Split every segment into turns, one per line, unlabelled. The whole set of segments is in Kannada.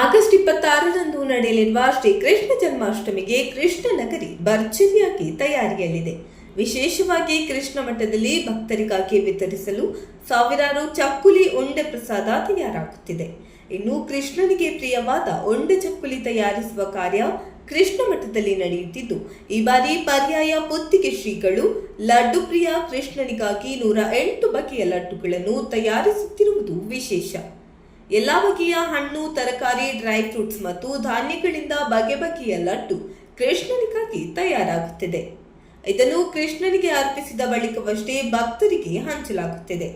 ಆಗಸ್ಟ್ ಇಪ್ಪತ್ತಾರರಂದು ನಡೆಯಲಿರುವ ಶ್ರೀ ಕೃಷ್ಣ ಜನ್ಮಾಷ್ಟಮಿಗೆ ಕೃಷ್ಣ ನಗರಿ ಭರ್ಜರಿಯಾಗಿ ತಯಾರಿಯಲ್ಲಿದೆ. ವಿಶೇಷವಾಗಿ ಕೃಷ್ಣ ಮಠದಲ್ಲಿ ಭಕ್ತರಿಗಾಗಿ ವಿತರಿಸಲು ಸಾವಿರಾರು ಚಕ್ಕುಲಿ ಉಂಡೆ ಪ್ರಸಾದ ತಯಾರಾಗುತ್ತಿದೆ. ಇನ್ನು ಕೃಷ್ಣನಿಗೆ ಪ್ರಿಯವಾದ ಉಂಡೆ ಚಕ್ಕುಲಿ ತಯಾರಿಸುವ ಕಾರ್ಯ ಕೃಷ್ಣ ಮಠದಲ್ಲಿ ನಡೆಯುತ್ತಿದ್ದು, ಈ ಬಾರಿ ಪರ್ಯಾಯ ಪುತ್ತಿಗೆ ಶ್ರೀಗಳು ಲಡ್ಡು ಪ್ರಿಯ ಕೃಷ್ಣನಿಗಾಗಿ ನೂರ ಎಂಟು ಬಗೆಯ ಲಡ್ಡುಗಳನ್ನು ತಯಾರಿಸುತ್ತಿರುವುದು ವಿಶೇಷ. ಎಲ್ಲಾ ಬಗೆಯ ಹಣ್ಣು, ತರಕಾರಿ ಡ್ರೈ ಫ್ರೂಟ್ಸ್ ಮತ್ತು ಧಾನ್ಯಗಳಿಂದ ಬಗೆ ಬಗೆಯ ಲಡ್ಡು ಕೃಷ್ಣನಿಗಾಗಿ ತಯಾರಾಗುತ್ತಿದೆ. ಇದನ್ನು ಕೃಷ್ಣನಿಗೆ ಅರ್ಪಿಸಿದ ಬಳಿಕವಷ್ಟೇ ಭಕ್ತರಿಗೆ ಹಂಚಲಾಗುತ್ತಿದೆ.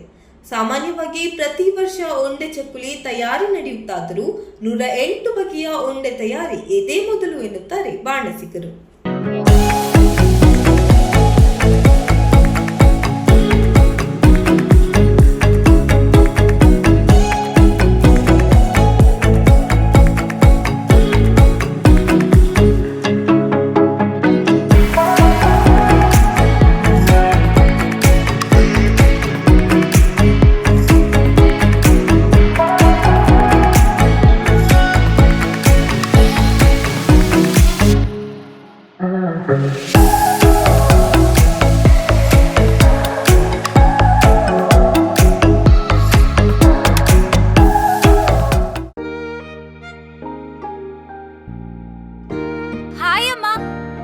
ಸಾಮಾನ್ಯವಾಗಿ ಪ್ರತಿ ವರ್ಷ ಉಂಡೆ ಚಕ್ಕುಲಿ ತಯಾರಿ ನಡೆಯುತ್ತಾದರೂ ನೂರ ಎಂಟು ಬಗೆಯ ಉಂಡೆ ತಯಾರಿ ಇದೇ ಮೊದಲು ಎನ್ನುತ್ತಾರೆ ಬಾಣಸಿಗರು.